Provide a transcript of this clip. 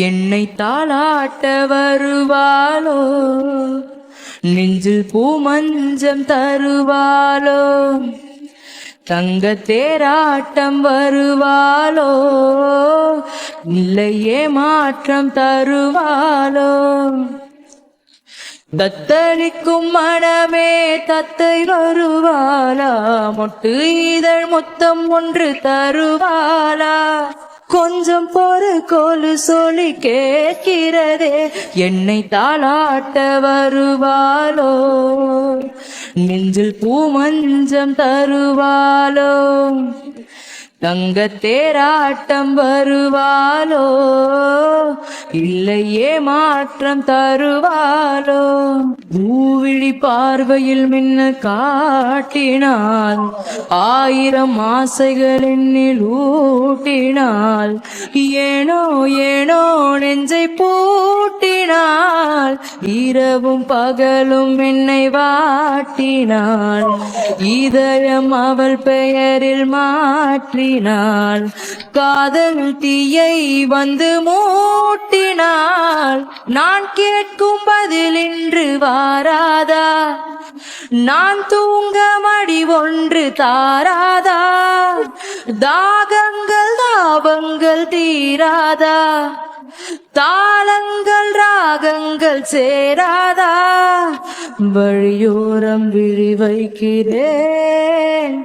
என்னை தாளாட்ட வருவாளோ? நெஞ்சில் பூமஞ்சம் தருவாளோ? தங்க தேராட்டம் வருவாளோ? இல்லையே மாற்றம் தருவாளோ? தத்தளிக்கும் மனமே தத்தை வருவாளா? மொட்டு இதழ் மொத்தம் ஒன்று தருவாளா? கொஞ்சம் பொறு கோலு சொல்லி கேட்கிறதே. என்னை தாளாட்ட வருவாளோ? நெஞ்சில் பூமஞ்சம் தருவாளோ? தங்க தேராட்டம் வருவாளோ? இல்லையே மாற்றம் தருவாரோ? பூவிழி பார்வையில் மின்ன காட்டினால் ஆயிரம் ஆசைகள் என்னில் ஊட்டினால் ஏனோ ஏனோ நெஞ்சை பூ பூட்டினாள் இரவும் பகலும் என்னை வாட்டினாள். இதயம் அவள் பெயரில் மாற்றினாள். காதல் தீயை வந்து மூட்டினாள். நான் கேட்கும் பதில் இன்று வாராதா? நான் தூங்க மடி ஒன்று தாராதா? தாகங்கள் தாபங்கள் தீராதா? தா ராகங்கள் சேராதா? வழியோரம் விழி வைக்கிறேன்